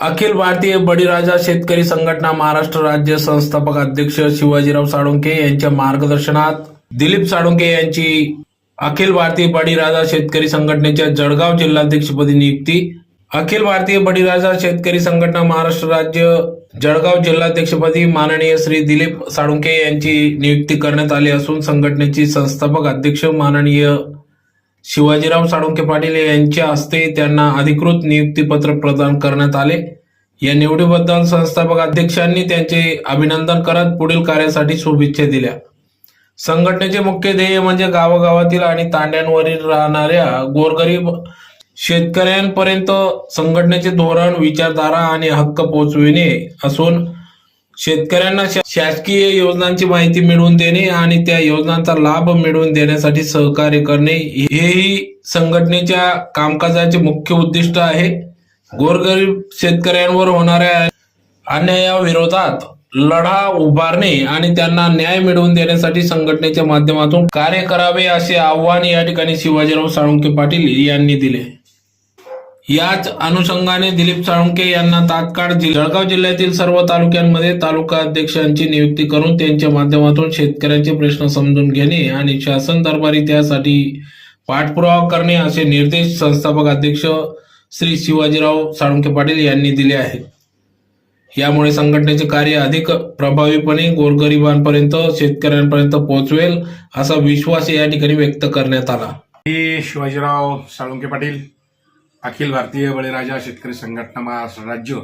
अखिल भारतीय बळीराजा शेतकरी संघटना महाराष्ट्र राज्य संस्थापक अध्यक्ष शिवाजीराव साळुंके यांच्या मार्गदर्शनात दिलीप साळुंके यांची अखिल भारतीय बळीराजा शेतकरी संघटनेच्या जळगाव जिल्हाध्यक्षपदी नियुक्ती. अखिल भारतीय बळीराजा शेतकरी संघटना महाराष्ट्र राज्य जळगाव जिल्हाध्यक्षपदी माननीय श्री दिलीप साळुंके यांची नियुक्ती करण्यात आली असून संघटनेची संस्थापक अध्यक्ष माननीय शिवाजीराव साळुंके पाटील यांच्या हस्ते त्यांना अधिकृत नियुक्तीपत्र प्रदान करण्यात आले. या निवडीबद्दल संस्थापक अध्यक्षांनी त्यांचे अभिनंदन करत पुढील कार्यासाठी शुभेच्छा दिल्या. संघटनेचे मुख्य ध्येय म्हणजे गावागावातील आणि तांड्यांवरील राहणाऱ्या गोरगरीब शेतकऱ्यांपर्यंत संघटनेचे धोरण विचारधारा आणि हक्क पोहोचविणे असून शेतकऱ्यांना शासकीय योजनांची माहिती मिळवून देणे आणि त्या योजनांचा लाभ मिळवून देण्यासाठी सहकार्य करणे हेही संघटनेच्या कामकाजाचे मुख्य उद्दिष्ट आहे. गोरगरीब शेतकऱ्यांवर होणाऱ्या अन्यायाविरोधात लढा उभारणे आणि त्यांना न्याय मिळवून देण्यासाठी संघटनेच्या माध्यमातून कार्य करावे असे आव्हान या ठिकाणी शिवाजीराव साळुंके पाटील यांनी दिले. याच अनुषंगाने दिलीप साळुंके यांना तात्काळ जळगाव जिल्ह्यातील सर्व तालुक्यांमध्ये तालुका अध्यक्षांची नियुक्ती करून त्यांच्या माध्यमातून शेतकऱ्यांचे प्रश्न समजून घेणे आणि शासन दरबारी त्यासाठी पाठपुरावा करणे असे निर्देश संस्थापक अध्यक्ष श्री शिवाजीराव साळुंके पाटील यांनी दिले आहेत. यामुळे संघटनेचे कार्य अधिक प्रभावीपणे गोरगरिबांपर्यंत शेतकऱ्यांपर्यंत पोहोचवेल असा विश्वास या ठिकाणी व्यक्त करण्यात आला. मी शिवाजीराव साळुंके पाटील अखिल भारतीय बळीराजा शेतकरी संघटना महाराष्ट्र राज्य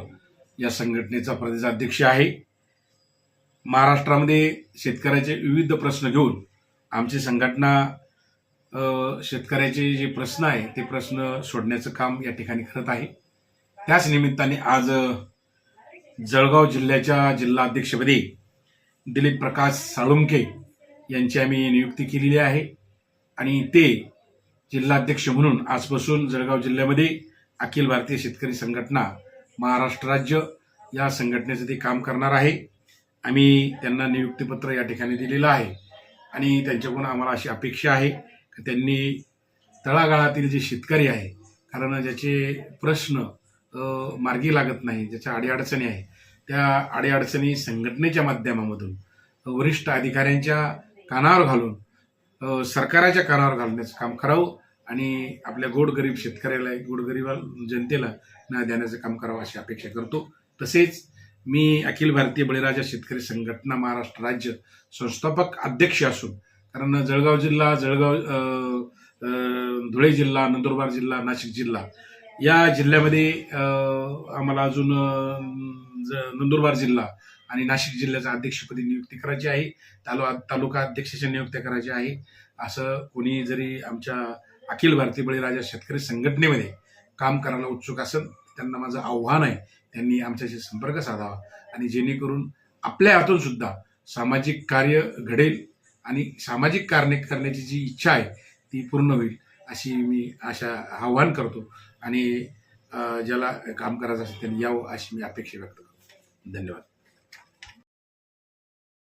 या संघटनेचा प्रदेशाध्यक्ष आहे. महाराष्ट्रामध्ये शेतकऱ्याचे विविध प्रश्न घेऊन आमची संघटना शेतकऱ्याचे जे प्रश्न आहे ते प्रश्न सोडण्याचं काम या ठिकाणी करत आहे. त्याच निमित्ताने आज जळगाव जिल्ह्याच्या जिल्हाध्यक्षपदी दिलीप प्रकाश साळुंके यांची आम्ही नियुक्ती केलेली आहे. आणि ते जिल्हाध्यक्ष म्हणून आजपासून जळगाव जिल्ह्यामध्ये अखिल भारतीय शेतकरी संघटना महाराष्ट्र राज्य या संघटनेचं ते काम करणार आहे. आम्ही त्यांना नियुक्तीपत्र या ठिकाणी दिलेलं आहे. आणि त्यांच्याकडून आम्हाला अशी अपेक्षा आहे की त्यांनी तळागाळातील जे शेतकरी आहे कारण ज्याचे प्रश्न मार्गी लागत नाही ज्याच्या अडीअडचणी आहे त्या अडीअडचणी संघटनेच्या माध्यमामधून वरिष्ठ अधिकाऱ्यांच्या कानावर घालून सरकाराच्या कानावर घालण्याचं काम करावं आणि आपल्या गोडगरीब शेतकऱ्याला गोडगरीब जनतेला न्याय देण्याचं काम करावं अशी अपेक्षा करतो. तसेच मी अखिल भारतीय बळीराजा शेतकरी संघटना महाराष्ट्र राज्य संस्थापक अध्यक्ष असून कारण जळगाव जिल्हा जळगाव धुळे जिल्हा नंदुरबार जिल्हा नाशिक जिल्हा या जिल्ह्यामध्ये आम्हाला अजून ज- नंदुरबार जिल्हा आणि नाशिक जिल्ह्याच्या अध्यक्षपदी नियुक्ती करायची आहे. तालु तालुका अध्यक्षाच्या नियुक्त्या करायच्या आहे. असं कोणी जरी आमच्या अखिल भारतीय बळीराजा शेतकरी संघटनेमध्ये काम करायला उत्सुक असेल त्यांना माझं आव्हान आहे त्यांनी आमच्याशी संपर्क साधावा आणि जेणेकरून आपल्या हातून सुद्धा सामाजिक कार्य घडेल आणि सामाजिक कार्य करण्याची जी इच्छा आहे ती पूर्ण होईल अशी मी आशा आव्हान करतो आणि ज्याला काम करायचं असेल त्यांनी यावं अशी मी अपेक्षा व्यक्त करतो. धन्यवाद.